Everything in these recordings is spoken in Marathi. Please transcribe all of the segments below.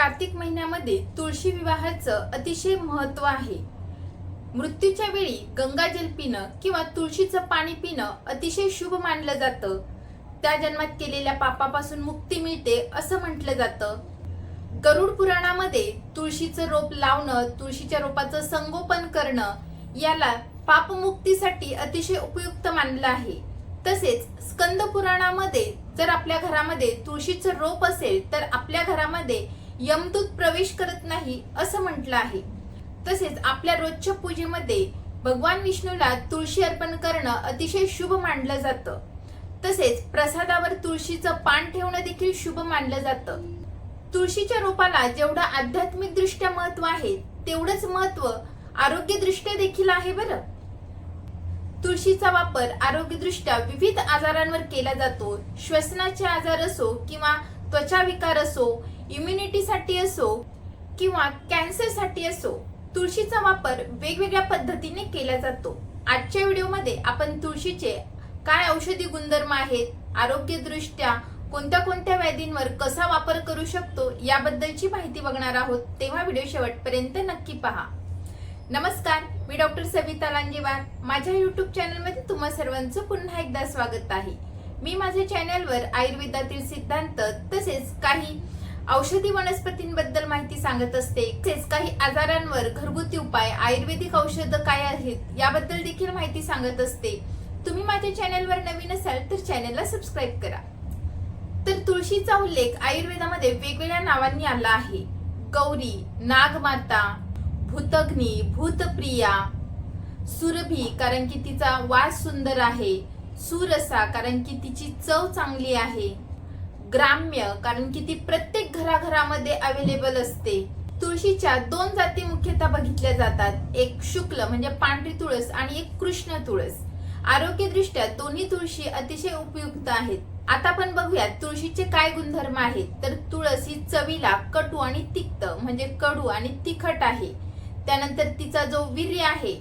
कार्तिक महिन्यामध्ये तुळशी विवाहाचं अतिशय महत्त्व आहे. मृत्यूच्या वेळी गंगाजल पिणं किंवा तुळशीचं पाणी पिणं अतिशय शुभ मानलं जातं. त्या जन्मात केलेल्या पापापासून मुक्ती मिळते असं म्हटलं जातं. गरुड पुराणामध्ये तुळशीचं रोप लावणं तुळशीच्या रोपाचं संगोपन करणं याला पापमुक्तीसाठी अतिशय उपयुक्त मानलं आहे. तसेच स्कंद पुराणामध्ये जर आपल्या घरामध्ये तुळशीचं रोप असेल तर आपल्या घरामध्ये यमदूत प्रवेश करत नाही असं म्हटलं आहे. तसेच आपल्या रोजच्या पूजेमध्ये भगवान विष्णूला तुळशी अर्पण करणं अतिशय शुभ मानलं जातं. तसेच प्रसादावर तुळशीचं पान ठेवणं देखील शुभ मानलं जातं. तुळशीच्या रोपाला जेवढं आध्यात्मिक दृष्ट्या महत्त्व आहे तेवढंच महत्त्व आरोग्यदृष्ट्या देखील आहे बरं. तुळशीचा वापर आरोग्यदृष्ट्या विविध आजारांवर केला जातो. श्वसनाचे आजार असो किंवा त्वचा विकार असो इम्युनिटीसाठी असो किंवा कॅन्सरसाठी असो तुळशीचा वापर वेगवेगळ्या पद्धतीने केला जातो. आजच्या व्हिडिओमध्ये आपण तुळशीचे काय औषधी गुणधर्म आहेत आरोग्यदृष्ट्या कोणत्या कोणत्या व्याधींवर कसा वापर करू शकतो याबद्दलची माहिती बघणार आहोत. तेव्हा व्हिडिओ शेवटपर्यंत नक्की पहा. नमस्कार मी डॉक्टर सविता लांजेवार. माझ्या युट्यूब चॅनलमध्ये तुम्हा सर्वांचं पुन्हा एकदा स्वागत आहे. मी माझ्या चॅनलवर आयुर्वेदातील सिद्धांत तसेच काही औषधी वनस्पतींबद्दल माहिती सांगत असते. तसेच काही आजारांवर घरगुती उपाय आयुर्वेदिक औषधं काय आहेत याबद्दल देखील माहिती सांगत असते. तुम्ही माझ्या चॅनलवर नवीन असाल तर चॅनलला सबस्क्राईब करा. तर तुळशीचा उल्लेख आयुर्वेदामध्ये वेगवेगळ्या नावांनी आला आहे. गौरी नागमाता भूतग्नी भूतप्रिया सुरभी कारण की तिचा वास सुंदर आहे. सुरसा कारण की तिची चव चांगली आहे. ग्राम्य कारण की ती प्रत्येक घराघरामध्ये अवेलेबल असते. तुळशीच्या दोन जाती मुख्यतः बघितल्या जातात. एक शुक्ल म्हणजे पांढरी तुळस आणि एक कृष्ण तुळस. आरोग्यदृष्ट्या दोन्ही तुळशी अतिशय उपयुक्त आहेत. आता आपण बघूयात तुळशीचे काय गुणधर्म आहेत. तर तुळस ही चवीला कटू आणि तिक्त म्हणजे कडू आणि तिखट आहे. त्यानंतर तिचा जो वीर्य आहे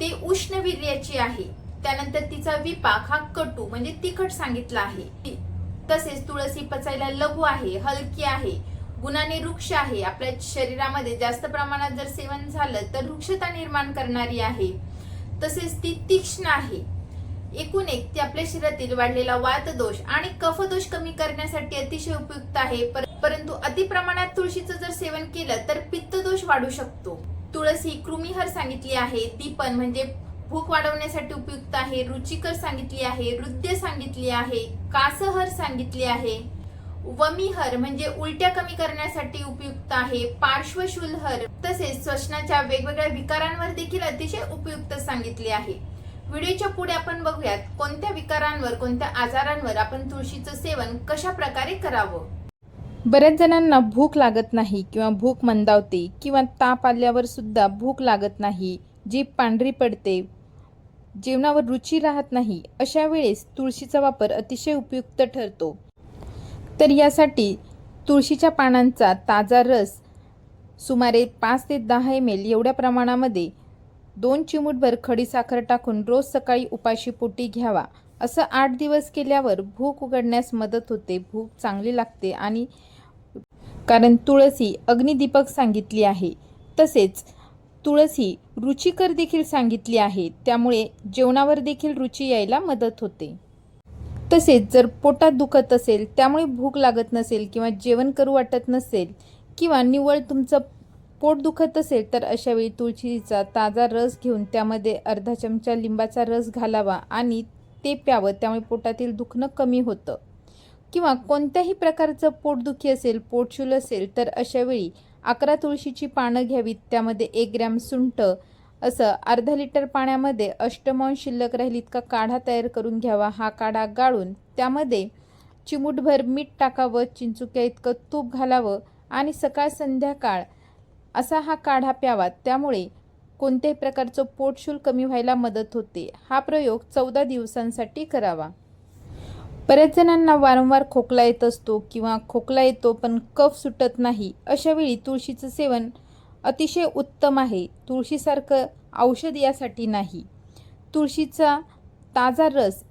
ते उष्ण वीर्याची आहे. त्यानंतर तिचा विपाक हा कटू म्हणजे तिखट सांगितला आहे. तसेच तुळस ही पचायला लघु आहे हलकी आहे गुणाने वृक्ष आहे. आपल्या शरीरामध्ये जास्त प्रमाणात जर सेवन झालं तर वृक्षता निर्माण करणारी आहे. तसेच ती तीक्ष्ण आहे. एकूण एक ती आपल्या शरीरातील वाढलेला वातदोष आणि कफदोष कमी करण्यासाठी अतिशय उपयुक्त आहे. पर- परंतु अति प्रमाणात तुळशीचं जर सेवन केलं तर पित्तदोष वाढू शकतो. तुळस ही कृमिहर सांगितली आहे. ती पण म्हणजे भूक वाढवण्यासाठी उपयुक्त आहे रुचिकर सांगितली आहे हृदय सांगितली आहे कासहर सांगितली आहे. वमीहर म्हणजे उलट्या कमी करण्यासाठी उपयुक्त आहे पार्श्वशूलहर तसेच श्वसनाच्या वेगवेगळ्या विकारांवर देखील अतिशय उपयुक्त सांगितले आहे. व्हिडिओच्या पुढे आपण बघूयात कोणत्या विकारांवर कोणत्या आजारांवर आपण तुळशीचं सेवन कशा प्रकारे करावं? बऱ्याच जणांना भूक लागत नाही किंवा भूक मंदावते किंवा ताप आल्यावर सुद्धा भूक लागत नाही जीभ पांढरी पडते जेवणावर रुची राहत नाही अशा वेळेस तुळशीचा वापर अतिशय उपयुक्त ठरतो. तर यासाठी तुळशीच्या पानांचा ताजा रस सुमारे पाच ते दहा एम एल एवढ्या प्रमाणामध्ये दोन चिमूटभर खडीसाखर टाकून रोज सकाळी उपाशी पोटी घ्यावा. असं आठ दिवस केल्यावर भूक उघडण्यास मदत होते भूक चांगली लागते आणि कारण तुळसी अग्निदीपक सांगितली आहे. तसेच तुळसी रुचिकर देखील सांगितली आहे. त्यामुळे जेवणावर देखील रुची यायला मदत होते. तसेच जर पोटात दुखत असेल त्यामुळे भूक लागत नसेल किंवा जेवण करू वाटत नसेल किंवा निव्वळ तुमचं पोट दुखत असेल तर अशावेळी तुळशीचा ताजा रस घेऊन त्यामध्ये अर्धा चमचा लिंबाचा रस घालावा आणि ते प्यावं. त्यामुळे पोटातील दुखणं कमी होतं. किंवा कोणत्याही प्रकारचं पोटदुखी असेल पोटशूल असेल तर अशावेळी अकरा तुळशीची पानं घ्यावीत त्यामध्ये एक ग्रॅम सुंठ असं अर्धा लिटर पाण्यामध्ये अष्टमौन शिल्लक राहील इतका काढा तयार करून घ्यावा हा काढा गाळून त्यामध्ये चिमूटभर मीठ टाकावं चिंचुक्या इतकं तूप घालावं आणि सकाळ संध्याकाळ असा हा काढा प्यावा. त्यामुळे कोणत्याही प्रकारचं पोटशूल कमी व्हायला मदत होते. हा प्रयोग चौदा दिवसांसाठी करावा. बऱ्याच जणांना वारंवार खोकला येत असतो किंवा खोकला येतो पण कफ सुटत नाही अशावेळी तुळशीचं सेवन अतिशय उत्तम आहे. तुळशीसारखं औषध यासाठी नाही. तुळशीचा ताजा रस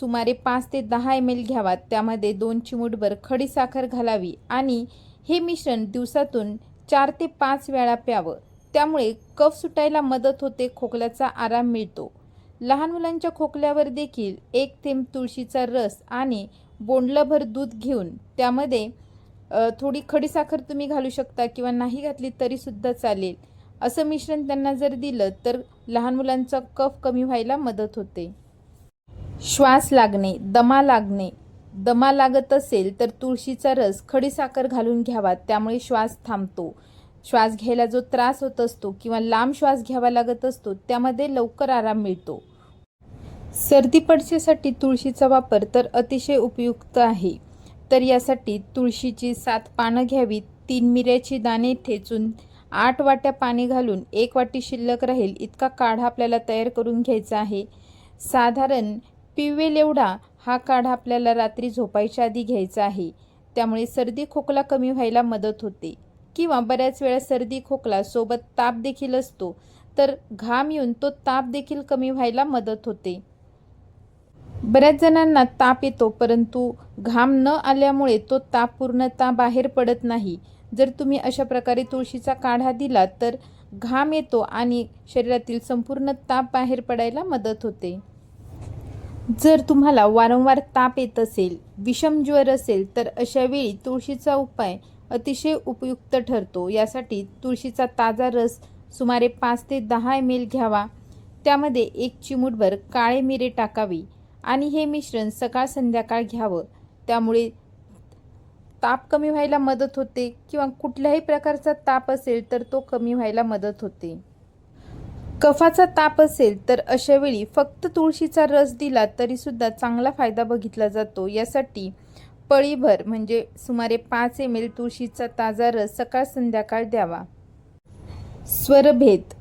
सुमारे पाच ते दहा एम एल घ्यावा त्यामध्ये दोन चिमूटभर खडीसाखर घालावी आणि हे मिश्रण दिवसातून चार ते पाच वेळा प्यावं. त्यामुळे कफ सुटायला मदत होते खोकल्याचा आराम मिळतो. लहान मुलांच्या खोकल्यावर देखील एक थेंब तुळशीचा रस आणि बोंडलभर दूध घेऊन त्यामध्ये थोडी खडीसाखर तुम्ही घालू शकता किंवा नाही घातली तरीसुद्धा चालेल. असं मिश्रण त्यांना जर दिलं तर लहान मुलांचा कफ कमी व्हायला मदत होते. श्वास लागणे दमा लागणे दमा लागत असेल तर तुळशीचा रस खडीसाखर घालून घ्यावा त्यामुळे श्वास थांबतो. श्वास घ्यायला जो त्रास होत असतो किंवा लांब श्वास घ्यावा लागत असतो त्यामध्ये लवकर आराम मिळतो. सर्दी पडसेसाठी तुळशीचा वापर तर अतिशय उपयुक्त आहे. तर यासाठी तुळशीची सात पानं घ्यावी तीन मिऱ्याची दाणे ठेचून आठ वाट्या पाणी घालून एक वाटी शिल्लक राहील इतका काढा आपल्याला तयार करून घ्यायचा आहे. साधारण पिवेल एवढा हा काढा आपल्याला रात्री झोपायच्या आधी घ्यायचा आहे. त्यामुळे सर्दी खोकला कमी व्हायला मदत होते. किंवा बऱ्याच वेळा सर्दी खोकला सोबत ताप देखील असतो तर घाम येऊन तो ताप देखील कमी व्हायला मदत होते. बऱ्याच जणांना ताप येतो परंतु घाम न आल्यामुळे तो ताप पूर्णतः बाहेर पडत नाही. जर तुम्ही अशा प्रकारे तुळशीचा काढा दिला तर घाम येतो आणि शरीरातील संपूर्ण ताप बाहेर पडायला मदत होते. जर तुम्हाला वारंवार ताप येत असेल विषम ज्वर असेल तर अशावेळी तुळशीचा उपाय अतिशय उपयुक्त ठरतो. यासाठी तुळशीचा ताजा रस सुमारे पाच ते दहा एम एल घ्यावा. त्यामध्ये एक चिमूटभर काळे मिरे टाकावी. आणि हे मिश्रण सकाळ संध्याकाळ घ्यावं. त्यामुळे ताप कमी व्हायला मदत होते किंवा कुठल्याही प्रकारचा ताप असेल तर तो कमी व्हायला मदत होते. कफाचा ताप असेल तर अशा वेळी फक्त तुळशीचा रस दिला तरीसुद्धा चांगला फायदा बघितला जातो. यासाठी पळीभर म्हणजे सुमारे पाच एम एल तुळशीचा ताजा रस सकाळ संध्याकाळ द्यावा. स्वरभेद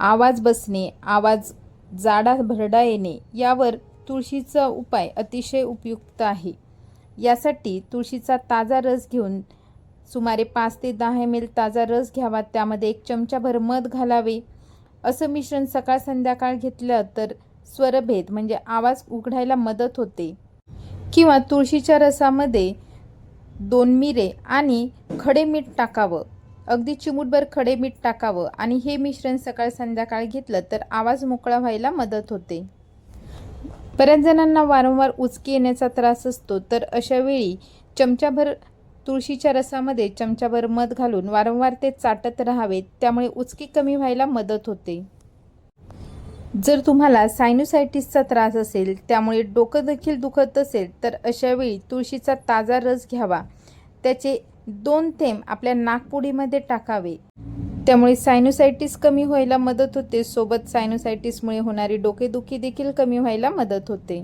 आवाज बसणे आवाज जाडा भरडा येणे यावर तुळशीचा उपाय अतिशय उपयुक्त आहे. यासाठी तुळशीचा ताजा रस घेऊन सुमारे पाच ते दहा एम एल ताजा रस घ्यावा त्यामध्ये एक चमचाभर मध घालावे. असं मिश्रण सकाळ संध्याकाळ घेतलं तर स्वरभेद म्हणजे आवाज उघडायला मदत होते. किंवा तुळशीच्या रसामध्ये दोन मिरे आणि खडे मीठ टाकावं. अगदी चिमूटभर खडे मीठ टाकावं आणि हे मिश्रण सकाळ संध्याकाळ घेतलं तर आवाज मोकळा व्हायला मदत होते. बऱ्याच जणांना वारंवार उचकी येण्याचा त्रास असतो. तर अशावेळी चमच्याभर चमचाभर तुळशीच्या रसामध्ये चमचाभर मध घालून वारंवार ते चाटत राहावे. त्यामुळे उचकी कमी व्हायला मदत होते. जर तुम्हाला सायनोसायटिसचा त्रास असेल त्यामुळे डोकं देखील दुखत असेल तर अशावेळी तुळशीचा ताजा रस घ्यावा. त्याचे दोन थेंब आपल्या नाकपुडीमध्ये टाकावे. त्यामुळे सायनोसायटिस कमी व्हायला मदत होते. सोबत सायनोसायटिसमुळे होणारी डोकेदुखी देखील कमी व्हायला मदत होते.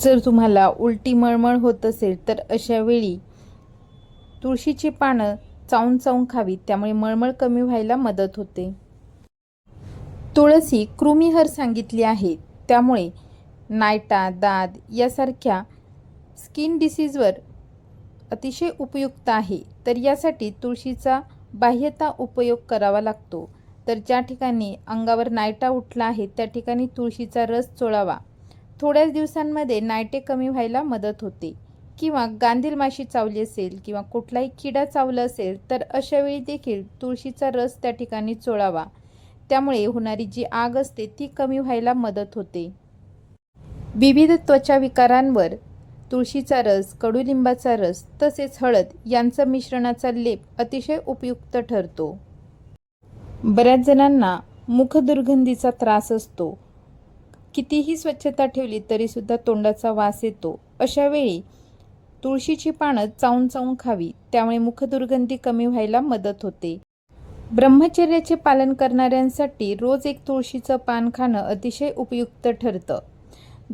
जर तुम्हाला उलटी मळमळ होत असेल तर अशा वेळी तुळशीची पानं चावून चावून खावी त्यामुळे मळमळ कमी व्हायला मदत होते. तुळसी कृमिहर सांगितली आहे. त्यामुळे नायटा दाद यासारख्या स्किन डिसीजवर अतिशय उपयुक्त आहे. तर यासाठी तुळशीचा बाह्यता उपयोग करावा लागतो. तर ज्या ठिकाणी अंगावर नायटा उठला आहे त्या ठिकाणी तुळशीचा रस चोळावा. थोड्याच दिवसांमध्ये नायटे कमी व्हायला मदत होते. किंवा गांधील माशी चावली असेल किंवा कुठलाही किडा चावला असेल तर अशावेळी देखील तुळशीचा रस त्या ठिकाणी चोळावा. त्यामुळे होणारी जी आग असते ती कमी व्हायला मदत होते. विविध त्वचा विकारांवर तुळशीचा रस कडुलिंबाचा रस तसेच हळद यांचा मिश्रणाचा लेप अतिशय उपयुक्त ठरतो. बऱ्याच जणांना मुखदुर्गंधीचा त्रास असतो. कितीही स्वच्छता ठेवली तरीसुद्धा तोंडाचा वास येतो. अशा वेळी तुळशीची पानं चावून चावून खावी त्यामुळे मुखदुर्गंधी कमी व्हायला मदत होते. ब्रह्मचर्याचे पालन करणाऱ्यांसाठी रोज एक तुळशीचं पान खाणं अतिशय उपयुक्त ठरतं.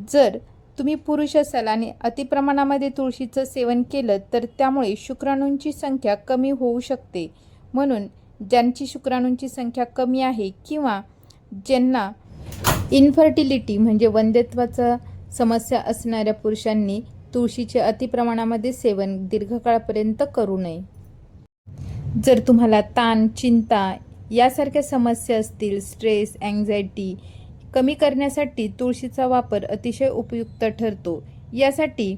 जर तुम्ही पुरुष असाल आणि अतिप्रमाणामध्ये तुळशीचं सेवन केलं तर त्यामुळे शुक्राणूंची संख्या कमी होऊ शकते. म्हणून ज्यांची शुक्राणूंची संख्या कमी आहे किंवा ज्यांना इन्फर्टिलिटी म्हणजे वंध्यत्वाचा समस्या असणाऱ्या पुरुषांनी तुळशीचे अतिप्रमाणामध्ये सेवन दीर्घकाळापर्यंत करू नये. जर तुम्हाला ताण चिंता यासारख्या समस्या असतील स्ट्रेस अँझायटी कमी करण्यासाठी तुळशीचा वापर अतिशय उपयुक्त ठरतो. यासाठी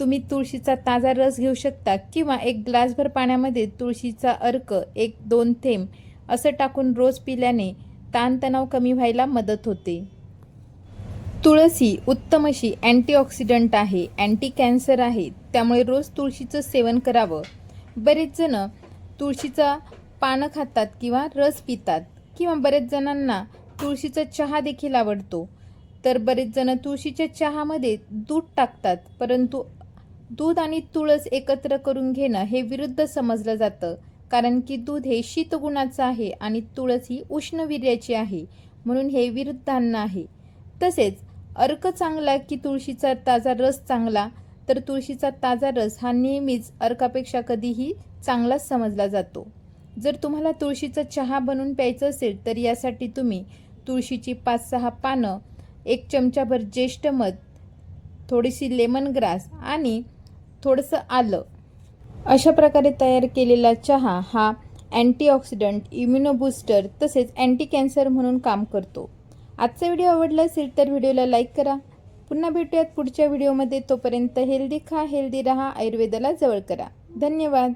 तुम्ही तुळशीचा ताजा रस घेऊ शकता किंवा एक ग्लासभर पाण्यामध्ये तुळशीचा अर्क एक दोन थेंब असं टाकून रोज पिल्याने ताणतणाव कमी व्हायला मदत होते. तुळसी उत्तम अशी अँटीऑक्सिडंट आहे अँटी कॅन्सर आहे त्यामुळे रोज तुळशीचं सेवन करावं. बरेच जण तुळशीचा पानं खातात किंवा रस पितात किंवा बरेच जणांना तुळशीचा चहा देखील आवडतो. तर बरेच जण तुळशीच्या चहामध्ये दूध टाकतात परंतु दूध आणि तुळस एकत्र करून घेणं हे विरुद्ध समजलं जातं कारण की दूध हे शीतगुणाचं आहे आणि तुळस ही उष्णवीर्याची आहे म्हणून हे विरुद्धांना आहे. तसेच अर्क चांगला की तुळशीचा ताजा रस चांगला तर तुळशीचा ताजा रस हा नेहमीच अर्कापेक्षा कधीही चांगलाच समजला जातो. जर तुम्हाला तुळशीचा चहा बनवून प्यायचं असेल तर यासाठी तुम्ही तुळशीची पाच सहा पानं एक चमचाभर ज्येष्ठ मध थोडीशी लेमन ग्रास आणि थोडंसं आलं. अशा प्रकारे तयार केलेला चहा हा अँटीऑक्सिडंट इम्युनोबूस्टर तसेच अँटी कॅन्सर म्हणून काम करतो. आजचा व्हिडिओ आवडला असेल तर व्हिडिओला लाईक करा. पुन्हा भेटूयात पुढच्या व्हिडिओमध्ये. तोपर्यंत हेल्दी खा हेल्दी रहा आयुर्वेदाला जवळ करा. धन्यवाद.